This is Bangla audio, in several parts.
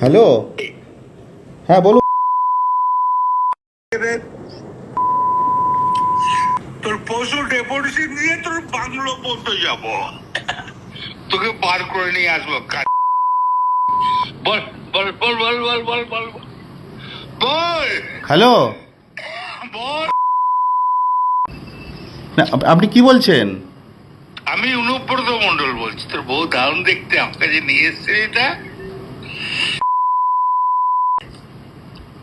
হ্যালো? হ্যাঁ বলুন। তোর পশু ডেপুটেশন দিয়ে তোর বাংলো পর্যন্ত যাব। তোকে বার করে নিয়ে আসব বল বল বল বল বল বল বল বল। বল! হ্যালো? বল! না, আপনি কি বলছেন? আমি অনুব্রত মন্ডল বলছি। তোর বউ দারুণ দেখতে আমার কাছে নিয়ে এসছে এটা।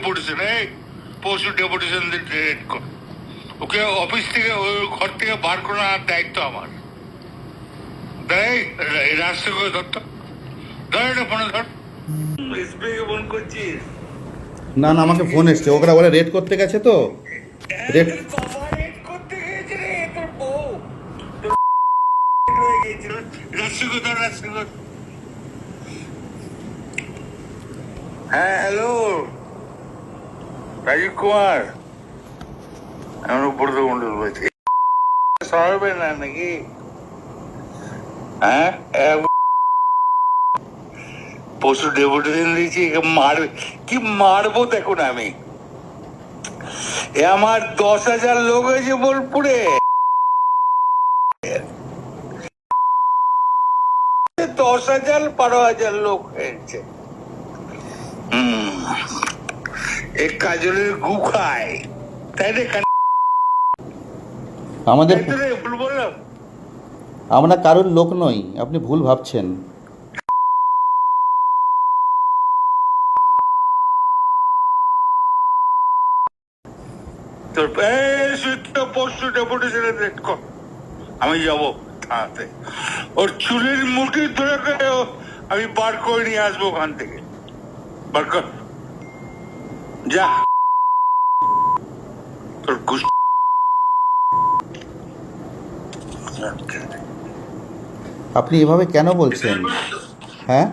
ডেপুটেশন এই পশু ডেপুটেশন রেড কর। ওকে অফিস থেকে ওই ঘর থেকে বার করার দায়িত্ব আমার। দেখ রাস্তা করে ধর তো। ধর এটা ফোনে ধর। এসবিআই ফোন করছিস? না না আমাকে ফোন এসছে। ওরা বলে রেড করতে গেছে তো। রেড হয়ে হ্যাঁ হ্যালো রাজীব কুমার আমি উপরত মন্ডল বলছি সরাবে না নাকি? হ্যাঁ? দিয়েছি মারবে। কি মারবো দেখুন আমি। এ আমার দশ হাজার লোক হয়েছে বোলপুরে। দশ হাজার, বারো হাজার লোক হয়েছে। হুম। কাজলের গু খায়। তাই রে আমাদের ভুল বললাম। আমরা কারোর লোক নই আপনি ভুল ভাবছেন। আমি যাব থানাতে ওর চুলের মুঠি ধরে আমি বার করে নিয়ে আসব ওখান থেকে। বার কর। যা। তোর গুস আপনি এভাবে কেন বলছেন? হ্যাঁ?